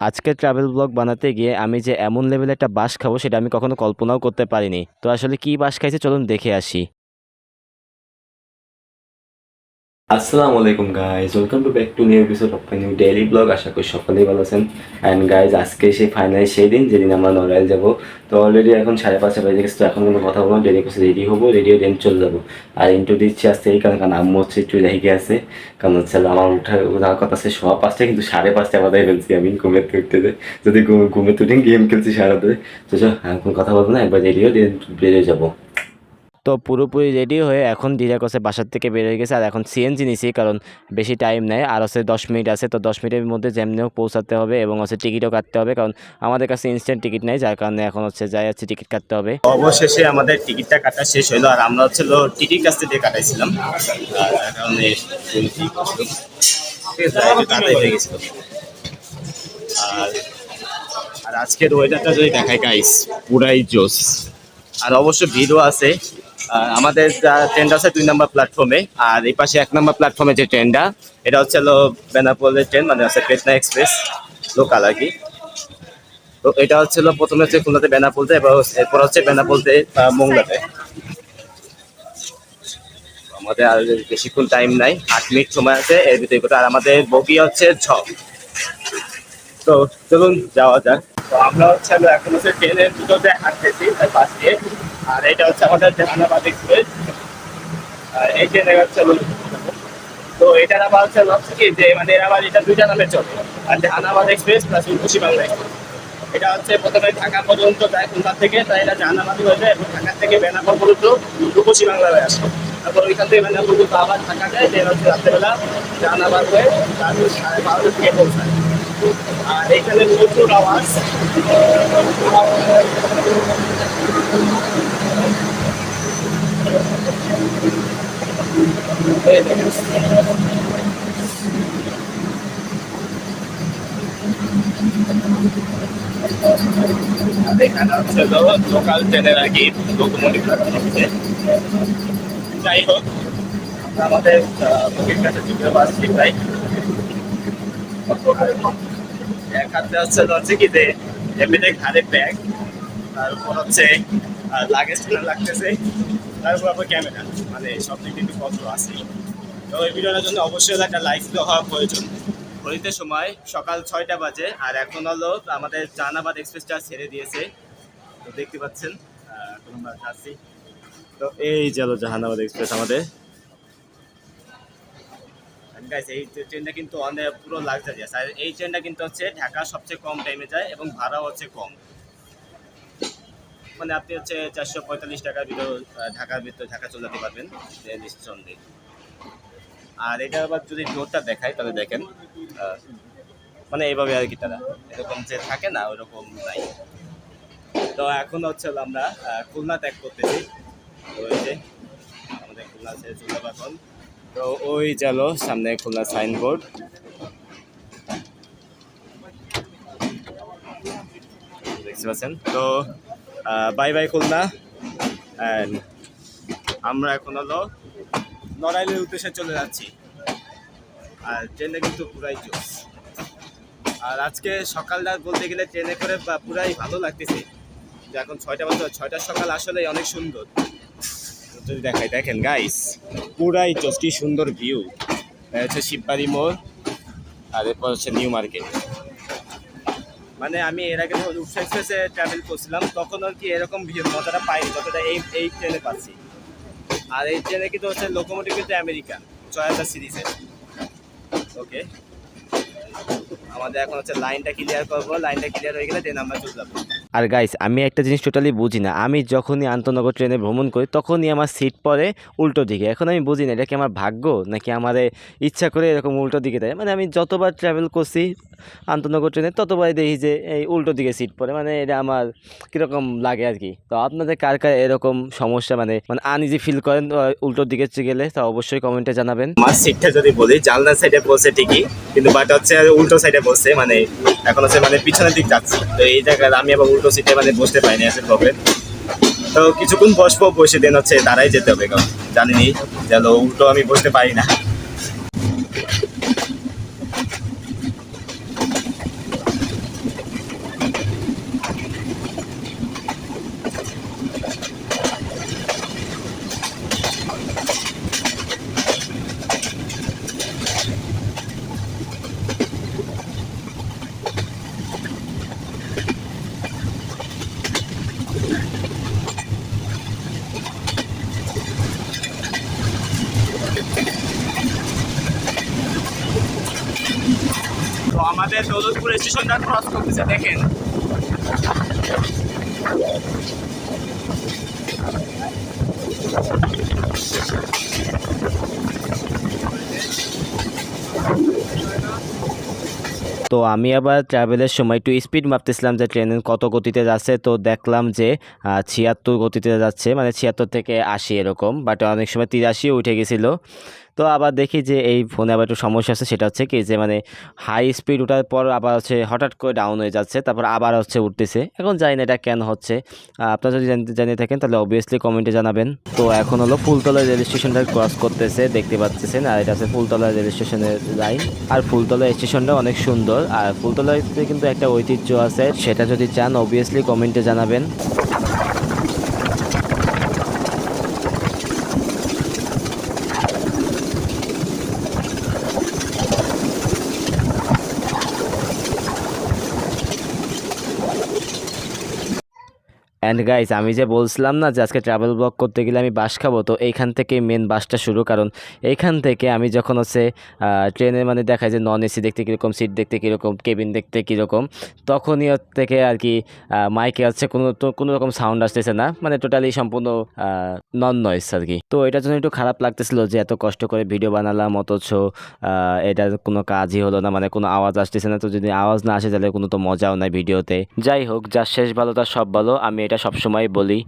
আজকে travel blog বানাতে গিয়ে আমি যে এমন লেভেলে একটা বাস খাব সেটা আমি কখনো কল্পনাও করতে পারিনি। তো আসলে কি বাস খাইছে চলুন দেখে আসি। আসসালামু আলাইকুম guys welcome to back to new episode of new daily vlog আশা করি সকলেই ভালো আছেন। অ্যান্ড গাইজ আজকে সেই ফাইনাল সেই দিন যেদিন আমরা নড়াইল যাব। তো অলরেডি এখন সাড়ে পাঁচটা বেজে গেছে, তো এখন কোনো কথা বলব রেডি করছে রেডি হব রেডি দেন চলে যাব। আর ইন্টু দিচ্ছি আসতে এই কারণ কারণ আম্মু হচ্ছে একটু রেগে আছে। কারণ হচ্ছে আমার উঠা যাওয়ার কথা আছে সোয়া পাঁচটা কিন্তু সাড়ে পাঁচটা বাজায় ফেলছি আমি ঘুমের উঠতে যদি ঘুমে উঠে গেম খেলছি সারাতে তো এখন কথা বলব না, একবার রেডিও দেন বেরিয়ে যাব। তো পুরোপুরি রেডি হয়ে এখন ডিরেক্ট হচ্ছে বাসার থেকে বের হয়ে গেছে। আর এখন সিএনজি নিছি, কারণ বেশি টাইম নেই। আর হচ্ছে দশ মিনিট আছে, তো দশ মিনিটের মধ্যে যেমনিও পৌঁছাতে হবে এবং হচ্ছে টিকিটও কাটতে হবে, কারণ আমাদের কাছে ইনস্ট্যান্ট টিকিট নেই, যার কারণে এখন হচ্ছে যাই যাচ্ছে টিকিট কাটতে হবে। অবশেষে আমাদের টিকিটটা কাটা শেষ হলো আর আমরা হচ্ছে টিকিট কাছতে দিয়ে কাটাইছিলাম। আর আর আজকের ওয়েদারটা যদি দেখায় গাইস পুরাই জোস আর অবশ্য ভিড়ও আছে। আমাদের ট্রেনটা আছে দুই নম্বর প্ল্যাটফর্মে আর এই পাশে এক নম্বর প্ল্যাটফর্মে যে ট্রেনটা এটা হচ্ছে হলো বেনাপোলের ট্রেন মানে হচ্ছে পেটনা এক্সপ্রেস লোকাল আর কি। তো এটা হচ্ছিল প্রথমে হচ্ছে খুলনাতে বেনাপোলতে, এবার এরপর হচ্ছে বেনাপোলতে মোংলাতে। আমাদের আর বেশিক্ষণ টাইম নাই, আট মিনিট সময় আছে, এর ভিতরে কথা আর আমাদের বগি হচ্ছে ছ তো চলুন, যাওয়া যাক। তো আমরা হচ্ছে, আমরা এখন হচ্ছে ট্রেনের ভিতরে হাঁটতেছি, তার পাশ দিয়ে। আর এটা হচ্ছে আমাদের জাহানাবাদ এক্সপ্রেস এই ট্রেনে হচ্ছে তো এটার আবার হচ্ছে হচ্ছে কি যে মানে এর আবার এটা দুইটা নামে চলে। আর জাহানাবাদ এক্সপ্রেস প্লাস এক্সপ্রেস এটা হচ্ছে প্রথমে ঢাকা পর্যন্ত যায় খুলনা থেকে, তাই এটা জাহানাবাদী হয়ে যায়, এবং ঢাকা থেকে বেনাপোল পর্যন্ত রূপসী বাংলা হয়ে আসে। তারপর ওইখান থেকে বেনাপোল পর্যন্ত আবার ঢাকা যায় যে হচ্ছে রাত্রেবেলা জাহানাবাদ হয়ে তারপর সাড়ে বারোটার দিকে পৌঁছায়। আর এখানে প্রচুর আওয়াজ এই দেখেন। আর এখানে হচ্ছে লোকাল ট্রেনের আর কি যাই হোক আমাদের বুকের কাছে এক হাতে হচ্ছে হচ্ছে কি যে এমনিতে ঘাড়ে ব্যাগ তারপর হচ্ছে লাগেজ লাগতেছে তারপর আবার ক্যামেরা মানে সব দিক কিন্তু কষ্ট আছে। তো এই ভিডিওটার জন্য অবশ্যই একটা লাইক দেওয়া প্রয়োজন। ঘড়িতে সময় সকাল ছয়টা বাজে, আর এখন হলো আমাদের জাহানাবাদ এক্সপ্রেসটা ছেড়ে দিয়েছে। তো দেখতে পাচ্ছেন এখন তো এই যে হলো জাহানাবাদ এক্সপ্রেস আমাদের। গাইস এই ট্রেনটা কিন্তু অনেক পুরো লাক্সারিয়াস আর এই ট্রেনটা কিন্তু হচ্ছে ঢাকা সবচেয়ে কম টাইমে যায় এবং ভাড়াও হচ্ছে কম। মানে আপনি হচ্ছে চারশো পঁয়তাল্লিশ টাকার ভিতর ঢাকার ভিতরে ঢাকা চলে যেতে পারবেন দিয়ে আর এটা আবার যদি ডোরটা দেখায় তাহলে দেখেন মানে এইভাবে আর কি তারা এরকম যে থাকে না ওরকম নাই। তো এখন হচ্ছে আমরা খুলনা ত্যাগ করতেছি। ওই যে আমাদের খুলনা ছেড়ে চলে যাব এখন তো ওই চলো সামনে খুলনা সাইনবোর্ড। দেখতে পাচ্ছেন? তো বাই বাই খুলনা। অ্যান্ড আমরা এখন হলো নড়াইলের উদ্দেশ্যে চলে যাচ্ছি। আর ট্রেনে কিন্তু পুরাই জোস আর আজকে সকালটা বলতে গেলে ট্রেনে করে পুরাই ভালো লাগতেছে। যে এখন ছয়টা বাজে, ছয়টার সকাল আসলে অনেক সুন্দর। যদি দেখাই, দেখেন গাইস পুরাই জোস কি সুন্দর ভিউ হচ্ছে শিববাড়ি মোড়, আর এরপর হচ্ছে নিউ মার্কেট। মানে আমি এর আগে উৎসা এক্সপ্রেসে ট্রাভেল করছিলাম, তখন আর কি এরকম মজাটা পাইনি, যতটা এই এই ট্রেনে পাচ্ছি। আর এই ট্রেনে কিন্তু হচ্ছে লোকোমোটিভ কিন্তু আমেরিকান ছয় হাজার সিরিজের। ওকে? আমাদের এখন হচ্ছে লাইনটা ক্লিয়ার করব লাইনটা ক্লিয়ার হয়ে গেলে দেন আমরা চলে যাব। আর গাইস আমি একটা জিনিস টোটালি বুঝি না। আমি যখনই আন্তনগর ট্রেনে ভ্রমণ করি, তখনই আমার সিট পরে উল্টো দিকে। এখন আমি বুঝি না, এটা কি আমার ভাগ্য, নাকি আমার ইচ্ছা করে এরকম উল্টো দিকে দেয় মানে আমি যতবার ট্রাভেল করছি আন্তনগর ট্রেনে ততবারই দেখি যে এই উল্টো দিকে সিট পরে মানে এটা আমার কীরকম লাগে আর কি। তো আপনাদের কার কার এরকম সমস্যা মানে মানে আনইজি ফিল করেন উল্টো দিকে গেলে, তা অবশ্যই কমেন্টে জানাবেন। আমার সিটটা যদি বলি জানলার সাইডে বসে ঠিকই, কিন্তু বাট হচ্ছে উল্টো সাইডে বসছে মানে এখন হচ্ছে মানে পিছনের দিক যাচ্ছি। তো এই জায়গায় আমি আবার উল্টো সিটে মানে বসতে পাইনি আছে প্রবলেম তো কিছুক্ষণ বসবো, বসে দেন হচ্ছে তারাই যেতে হবে কারণ জানিনি যে হলো উল্টো আমি বসতে পারি না। স্টেশনটা ক্রস করতেছে, দেখেন। তো আমি আবার ট্রাভেলের সময় একটু স্পিড মাপতেছিলাম যে ট্রেন কত গতিতে যাচ্ছে, তো দেখলাম যে ছিয়াত্তর গতিতে যাচ্ছে মানে ছিয়াত্তর থেকে আশি এরকম বাট অনেক সময় তিরাশিও উঠে গেছিল। তো আবার দেখি যে এই ফোনে আবার একটু সমস্যা আছে, সেটা হচ্ছে কি যে মানে হাই স্পিড ওঠার পর আবার হচ্ছে হঠাৎ করে ডাউন হয়ে যাচ্ছে, তারপর আবার হচ্ছে উঠতেছে। এখন জানি না এটা কেন হচ্ছে। আপনারা যদি জানিয়ে থাকেন তাহলে অবভিয়াসলি কমেন্টে জানাবেন। তো এখন হলো ফুলতলা রেল স্টেশনটা ক্রস করতেছে, দেখতে পাচ্ছেন, আর এটা হচ্ছে ফুলতলা রেল স্টেশনের লাইন আর ফুলতলা স্টেশনটা অনেক সুন্দর, আর ফুলতলাতে কিন্তু একটা ঐতিহ্য আছে, সেটা যদি চান অবভিয়াসলি কমেন্টে জানাবেন। অ্যান্ড গাইজ আমি যে বলছিলাম না যে আজকে ট্রাভেল ব্লগ করতে গেলে আমি বাস খাব, তো এইখান থেকে মেন বাসটা শুরু। কারণ এইখান থেকে আমি যখন হচ্ছে ট্রেনে মানে দেখায় যে নন এসি দেখতে কীরকম সিট দেখতে কীরকম কেবিন দেখতে কীরকম, তখনই থেকে আর কি মাইকে হচ্ছে কোনো তো কোনো রকম সাউন্ড আসতেছে না। মানে টোটালি সম্পূর্ণ নন নয়েস আর কি। তো এটার জন্য একটু খারাপ লাগতেছিল যে এত কষ্ট করে ভিডিও বানালাম, অথচ এটার কোনো কাজই হলো না মানে কোনো আওয়াজ আসতেছে না। তো যদি আওয়াজ না আসে তাহলে কোনো তো মজাও নাই ভিডিওতে। যাই হোক যার শেষ ভালো তার সব ভালো। আমি এটা সবসময় বলি।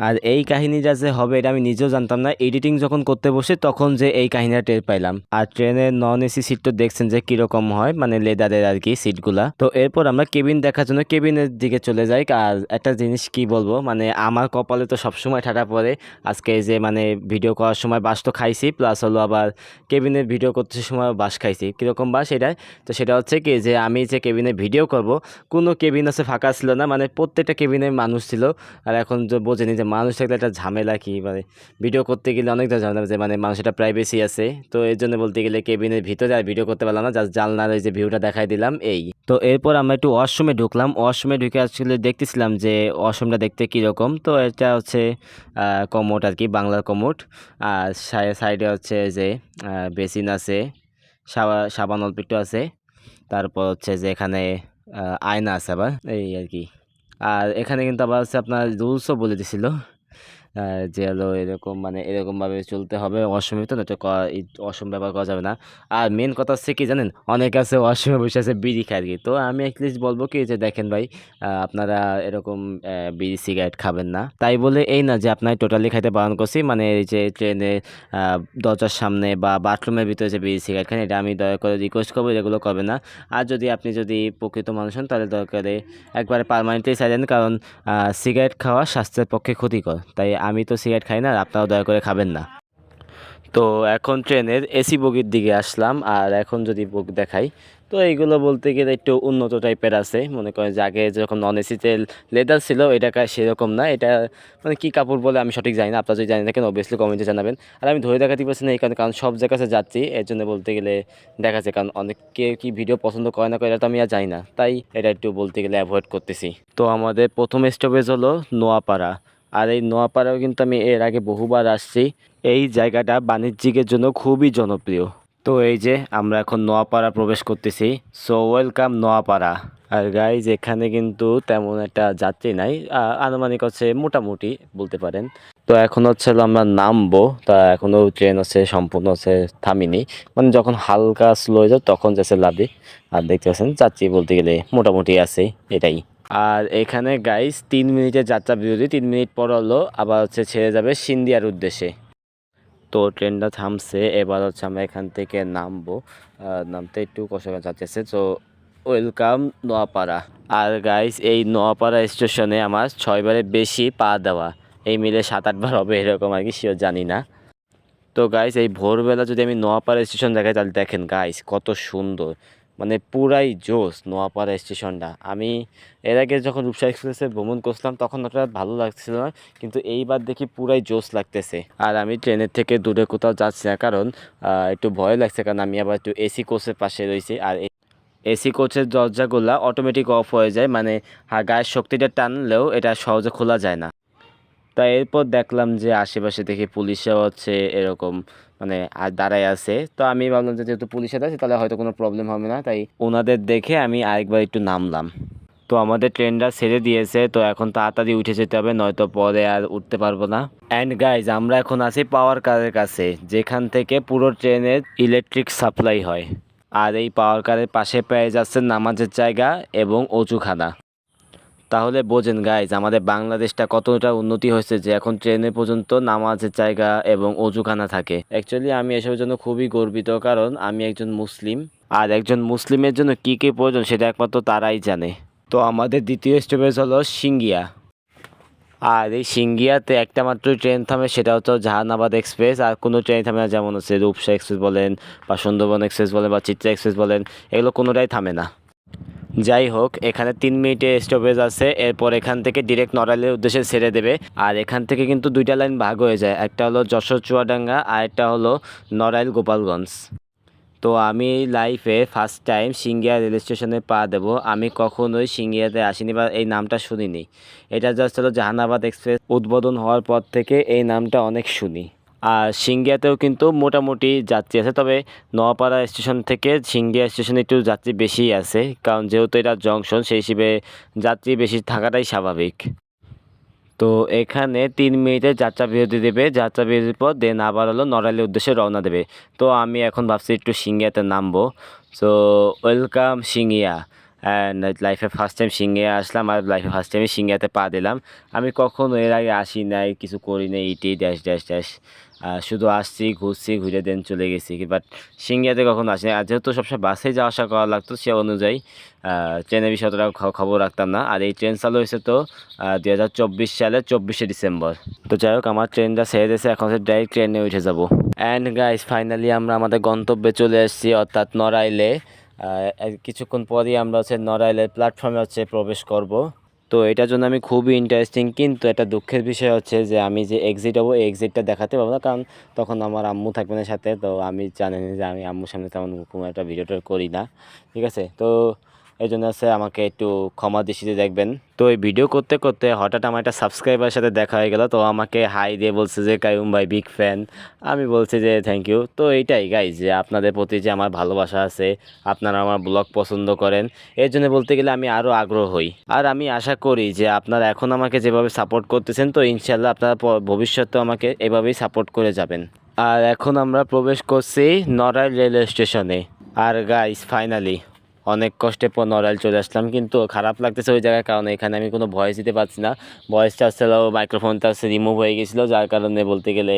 আর এই কাহিনীটা যে হবে এটা আমি নিজেও জানতাম না। এডিটিং যখন করতে বসে তখন যে এই কাহিনীটা টের পাইলাম। আর ট্রেনের নন এসি সিট তো দেখছেন যে কীরকম হয় মানে লেদারের আর কি সিটগুলা তো এরপর আমরা কেবিন দেখার জন্য কেবিনের দিকে চলে যাই। আর একটা জিনিস কি বলব মানে আমার কপালে তো সবসময় ঠাটা পড়ে। আজকে যে মানে ভিডিও করার সময় বাস তো খাইছি প্লাস হলো আবার কেবিনের ভিডিও করতে সময় বাস খাইছি। কীরকম বাস এটাই তো সেটা হচ্ছে কি যে আমি যে কেবিনে ভিডিও করব, কোনো কেবিন আছে ফাঁকা ছিল না মানে প্রত্যেকটা কেবিনে মানুষ ছিল। আর এখন বোঝেনি যে মানুষ থাকলে একটা ঝামেলা কি? মানে ভিডিও করতে গেলে অনেকটা ঝামেলা যে মানে মানুষের প্রাইভেসি আছে। তো এর জন্য বলতে গেলে কেবিনের ভিতরে আর ভিডিও করতে পারলাম না জাস্ট জানলার ওই যে ভিউটা দেখাই দিলাম, এই। তো এরপর আমরা একটু ওয়াশরুমে ঢুকলাম ওয়াশরুমে ঢুকে আসলে দেখতেছিলাম যে ওয়াশরুমটা দেখতে কীরকম। তো এটা হচ্ছে কমোট আর কি, বাংলার কমোট আর সাইডে হচ্ছে যে বেসিন আছে সাবা সাবান অল্প একটু আছে। তারপর হচ্ছে যে এখানে আয়না আছে আবার, এই আর কি। আর এখানে কিন্তু আবার আছে আপনার রুলসও বলে দিছিল যে হলো এরকম মানে এরকমভাবে চলতে হবে অসময় তো তো অসম ব্যবহার করা যাবে না। আর মেন কথা হচ্ছে কি জানেন? অনেক আছে অসময়ে বসে আছে বিড়ি খায় আর কি তো আমি অ্যাটলিস্ট বলব কি যে দেখেন ভাই আপনারা এরকম বিড়ি সিগারেট খাবেন না। তাই বলে এই না যে আপনার টোটালি খাইতে বারণ করছি মানে এই যে ট্রেনে দরজার সামনে বা বাথরুমের ভিতরে যে বিড়ি সিগারেট খান, এটা আমি দয়া করে রিকোয়েস্ট করব, এগুলো করবে না। আর যদি আপনি যদি প্রকৃত মানুষ হন, তাহলে দরকারে একবারে পারমানেন্টলি সাইলেন কারণ সিগারেট খাওয়া স্বাস্থ্যের পক্ষে ক্ষতিকর। তাই আমি তো সিগারেট খাই না আপনারাও দয়া করে খাবেন না। তো এখন ট্রেনের এসি বগির দিকে আসলাম, আর এখন যদি বগ দেখাই, তো এইগুলো বলতে গেলে একটু উন্নত টাইপের আছে। মনে করেন যে আগে যখন নন এসিতে লেদার ছিল, এটা সেরকম না। এটা মানে কী কাপড় বলে আমি সঠিক জানি না, আপনারা যদি জানি থাকেন অবভিয়াসলি কমেন্টে জানাবেন। আর আমি ধরে দেখাতে পারছি না এই কারণে, কারণ সব জায়গাতে যাচ্ছি এর জন্য বলতে গেলে দেখাচ্ছে কারণ অনেকে কি ভিডিও পছন্দ করে না করে, এটা তো আমি আর জানি না। তাই এটা একটু বলতে গেলে অ্যাভয়েড করতেছি। তো আমাদের প্রথম স্টপেজ হলো নোয়াপাড়া। আর এই নোয়াপাড়াও কিন্তু আমি এর আগে বহুবার আসছি। এই জায়গাটা বাণিজ্যিকের জন্য খুবই জনপ্রিয়। তো এই যে আমরা এখন নোয়াপাড়া প্রবেশ করতেছি। So welcome Noapara. আর গাইজ এখানে কিন্তু তেমন একটা যাত্রী নাই। আনুমানিক হচ্ছে মোটামুটি বলতে পারেন। তো এখন হচ্ছে আমরা নামবো। তা এখনও ট্রেন হচ্ছে, সম্পূর্ণ হচ্ছে থামিনি। মানে যখন হালকা স্লো হয়ে যায়, তখন যাচ্ছে লাভে আর দেখতে পাচ্ছেন যাত্রী বলতে গেলে মোটামুটি আছে, এটাই। আর এখানে গাইস তিন মিনিটের যাত্রা বিরতি, তিন মিনিট পর হলো আবার হচ্ছে ছেড়ে যাবে সিন্ধিয়ার উদ্দেশ্যে। তো ট্রেনটা থামছে, এবার হচ্ছে আমরা এখান থেকে নামবো। নামতে একটু কষ্ট যাচ্ছে তো ওয়েলকাম নোয়াপাড়া। আর গাইস এই নোয়াপাড়া স্টেশনে আমার ছয়বারের বেশি পা দেওয়া। এই মিলে সাত আটবার হবে, এরকম আর কি সেও জানি না। তো গাইস এই ভোরবেলা যদি আমি নোয়াপাড়া স্টেশন দেখাই, তাহলে দেখেন গাইস কত সুন্দর। মানে পুরাই জোস নোয়াপাড়া স্টেশনটা। আমি এর আগে যখন রূপসা এক্সপ্রেসে ভ্রমণ করছিলাম, তখন ওটা ভালো লাগছিল না, কিন্তু এইবার দেখি পুরাই জোস লাগতেছে। আর আমি ট্রেনের থেকে দূরে কোথাও যাচ্ছি না, কারণ একটু ভয় লাগছে, কারণ আমি আবার একটু এসি কোচের পাশে রয়েছি। আর এসি কোচের দরজাগুলো অটোমেটিক অফ হয়ে যায় মানে গায়ের শক্তিটা টানলেও এটা সহজে খোলা যায় না। তা এরপর দেখলাম যে আশেপাশে দেখি পুলিশও হচ্ছে এরকম মানে আর দাঁড়ায় আছে। তো আমি ভাবলাম যে যেহেতু পুলিশের আছে, তাহলে হয়তো কোনো প্রবলেম হবে না। তাই ওনাদের দেখে আমি আরেকবার একটু নামলাম। তো আমাদের ট্রেনটা ছেড়ে দিয়েছে, তো এখন তাড়াতাড়ি উঠে যেতে হবে, নয়তো পরে আর উঠতে পারব না। অ্যান্ড গাইজ আমরা এখন আছি পাওয়ার কারের কাছে, যেখান থেকে পুরো ট্রেনের ইলেকট্রিক সাপ্লাই হয়। আর এই পাওয়ার কারের পাশে পেয়ে যাচ্ছে নামাজের জায়গা এবং অজুখানা। তাহলে বোঝেন গাইজ আমাদের বাংলাদেশটা কতটা উন্নতি হয়েছে যে এখন ট্রেনে পর্যন্ত নামাজের জায়গা এবং অজুখানা থাকে। অ্যাকচুয়ালি আমি এসবের জন্য খুবই গর্বিত, কারণ আমি একজন মুসলিম। আর একজন মুসলিমের জন্য কী কী প্রয়োজন সেটা একমাত্র তারাই জানে। তো আমাদের দ্বিতীয় স্টপেজ হলো সিঙ্গিয়া। আর এই সিঙ্গিয়াতে একটা মাত্র ট্রেন থামে, সেটা হচ্ছে জাহানাবাদ এক্সপ্রেস। আর কোনো ট্রেন থামে না, যেমন হচ্ছে রূপসা এক্সপ্রেস বলেন বা সুন্দরবন এক্সপ্রেস বলেন বা চিত্রা এক্সপ্রেস বলেন, এগুলো কোনোটাই থামে না। যাই হোক এখানে তিন মিনিটের স্টপেজ আছে। এরপর এখান থেকে ডিরেক্ট নড়াইলের উদ্দেশ্যে ছেড়ে দেবে। আর এখান থেকে কিন্তু দুইটা লাইন ভাগ হয়ে যায়। একটা হলো যশোর চুয়াডাঙ্গা, আর একটা হলো নড়াইল গোপালগঞ্জ। তো আমি লাইফে ফার্স্ট টাইম সিঙ্গিয়া রেল স্টেশনে পা দেবো। আমি কখনোই সিঙ্গিয়াতে আসিনি বা এই নামটা শুনিনি। এটা জাস্ট হলো জাহানাবাদ এক্সপ্রেস। উদ্বোধন হওয়ার পর থেকে এই নামটা অনেক শুনি। আর সিঙ্গিয়াতেও কিন্তু মোটামুটি যাত্রী আছে, তবে নোয়াপাড়া স্টেশন থেকে সিঙ্গিয়া স্টেশনে একটু যাত্রী বেশিই আছে, কারণ যেহেতু এটা জংশন, সেই হিসেবে যাত্রী বেশি থাকাটাই স্বাভাবিক। তো এখানে তিন মিনিটে যাত্রা বিরতি দেবে যাত্রা বিরতির পর দেন আবার হলো নড়াইলের উদ্দেশ্যে রওনা দেবে। তো আমি এখন ভাবছি একটু সিঙ্গিয়াতে নামবো। So welcome Singia. লাইফে ফার্স্ট টাইম সিঙ্গিয়া আসলাম আর লাইফে ফার্স্ট টাইমে সিঙ্গাতে পা দিলাম আমি কখনো এর আগে আসি নাই, কিছু করি নাই, ইটি, ড্যাশ ড্যাশ ড্যাশ। শুধু আসছি, ঘুরছি, ঘুরে দেন চলে গেছি বাট সিঙ্গিয়াতে কখনো আসিনি আর যেহেতু সবসময় বাসে যাওয়া আসা করা লাগতো, সে অনুযায়ী ট্রেনের বিষয়ে অতটা খবর রাখতাম না। আর এই ট্রেন চালু হয়েছে তো দুই হাজার চব্বিশ সালের চব্বিশে ডিসেম্বর। তো যাই হোক, আমার ট্রেনটা ছেড়ে দিয়েছে, এখন ডাইরেক্ট ট্রেনে উঠে যাব। অ্যান্ড গাইস ফাইনালি আমরা আমাদের গন্তব্যে চলে এসেছি, অর্থাৎ নড়াইলে। কিছুক্ষণ পরই আমরা হচ্ছে নড়াইলের প্ল্যাটফর্মে হচ্ছে প্রবেশ করব। তো এটার জন্য আমি খুবই ইন্টারেস্টিং কিন্তু একটা দুঃখের বিষয় হচ্ছে যে আমি যে এক্সিট হব, এই এক্সিটটা দেখাতে পারব না। কারণ তখন আমার আম্মু থাকবে না সাথে, তো আমি জানি যে আমি আম্মুর সামনে তেমন কোনো একটা ভিডিওটা করি না। ঠিক আছে? তো এই জন্য হচ্ছে আমাকে একটু ক্ষমা দৃষ্টিতে দেখবেন। তো এই ভিডিও করতে করতে হঠাৎ আমার একটা সাবস্ক্রাইবারের সাথে দেখা হয়ে গেল, তো আমাকে হাই দিয়ে বলছে যে কায়ুম ভাই বিগ ফ্যান আমি বলছি যে থ্যাংক ইউ তো এইটাই গাই যে আপনাদের প্রতি যে আমার ভালোবাসা আছে, আপনারা আমার ব্লগ পছন্দ করেন, এর জন্য বলতে গেলে আমি আরও আগ্রহ হই। আর আমি আশা করি যে আপনারা এখন আমাকে যেভাবে সাপোর্ট করতেছেন, তো ইনশাল্লাহ আপনারা ভবিষ্যতেও আমাকে এভাবেই সাপোর্ট করে যাবেন। আর এখন আমরা প্রবেশ করছি নড়াইল রেলওয়ে স্টেশনে। আর গাইস ফাইনালি অনেক কষ্টে পর নড়াইল চলে আসলাম, কিন্তু খারাপ লাগতেছে ওই জায়গায়, কারণ এখানে আমি কোনো ভয়েস দিতে পারছি না। ভয়েসটা আসলে মাইক্রোফোনটা রিমুভ হয়ে গেছিল, যার কারণে বলতে গেলে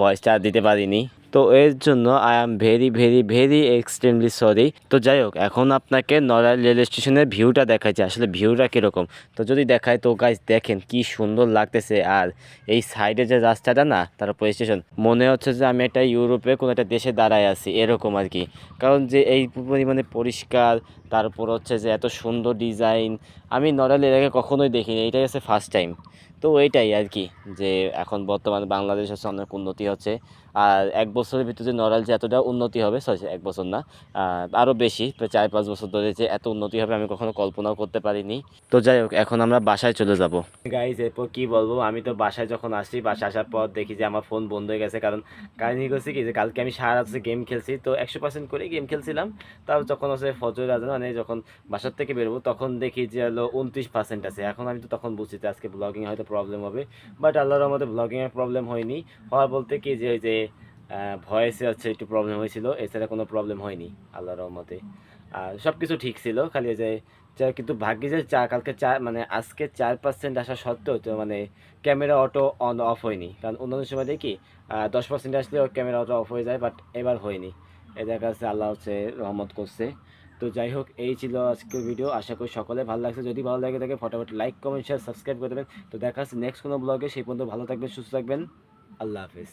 ভয়েসটা দিতে পারিনি। তো এর জন্য I am very very very extremely sorry তো যাই হোক এখন আপনাকে নড়াইল রেল স্টেশনের ভিউটা দেখাচ্ছি আসলে ভিউটা কীরকম? তো যদি দেখায়, তো গাইজ দেখেন কি সুন্দর লাগতেছে। আর এই সাইডে যে রাস্তাটা না তারপর স্টেশন মনে হচ্ছে যে আমি একটা ইউরোপে কোনো একটা দেশে দাঁড়ায় আছি, এরকম আর কি। কারণ যে এই পরিমাণে পরিষ্কার তারপর হচ্ছে যে এত সুন্দর ডিজাইন আমি নড়াইল আগে কখনোই দেখিনি, এটাই হচ্ছে ফার্স্ট টাইম তো এইটাই আর কি, যে এখন বর্তমানে বাংলাদেশ হচ্ছে অনেক উন্নতি হচ্ছে। আর এক বছরের ভিতরে নড়াইল যে এতটা উন্নতি হবে সরি এক বছর না আরও বেশি, প্রায় চার পাঁচ বছর ধরে যে এত উন্নতি হবে আমি কখনো কল্পনাও করতে পারিনি। তো যাই হোক, এখন আমরা বাসায় চলে যাব। গাইজ এরপর কি বলব, আমি তো বাসায় যখন আসি বাসায় আসার পর দেখি যে আমার ফোন বন্ধ হয়ে গেছে, কারণ কাহিনী করছি কি যে কালকে আমি সারা রাত গেম খেলছি, তো একশো পার্সেন্ট করে গেম খেলছিলাম। তাও যখন হচ্ছে ফজর আজান মানে যখন বাসার থেকে বেরোবো, তখন দেখি যে হলো উনত্রিশ পার্সেন্ট আছে। এখন আমি তো তখন বুঝছি যে আজকে ব্লগিং হয়তো প্রবলেম হবে বাট আল্লাহর আমাদের ব্লগিংয়ের প্রবলেম হয়নি। হওয়ার বলতে কি যে ওই যে ভয়েসে হচ্ছে একটু প্রবলেম হয়েছিল, এছাড়া কোনো প্রবলেম হয়নি, আল্লাহর রহমতে। আর সব কিছু ঠিক ছিল, খালি যে কিন্তু ভাগ্যে যে চা, কালকে চার মানে আজকে চার পার্সেন্ট আসা সত্ত্বেও তো মানে ক্যামেরা অটো অন অফ হয়নি। কারণ অন্যান্য সময় দেখি দশ পার্সেন্ট আসলে ক্যামেরা অটো অফ হয়ে যায় বাট এবার হয়নি। এ এদের কাছে আল্লাহ হচ্ছে রহমত করছে। তো যাই হোক, এই ছিল আজকের ভিডিও আশা করি সকলে ভালো লাগছে। যদি ভালো লাগে থাকে, ফটাফট লাইক কমেন্ট শেয়ার সাবস্ক্রাইব করে দেবেন। তো দেখা হচ্ছে নেক্সট কোনো ব্লগে সেই পর্যন্ত ভালো থাকবেন, সুস্থ থাকবেন। আল্লাহ হাফিজ।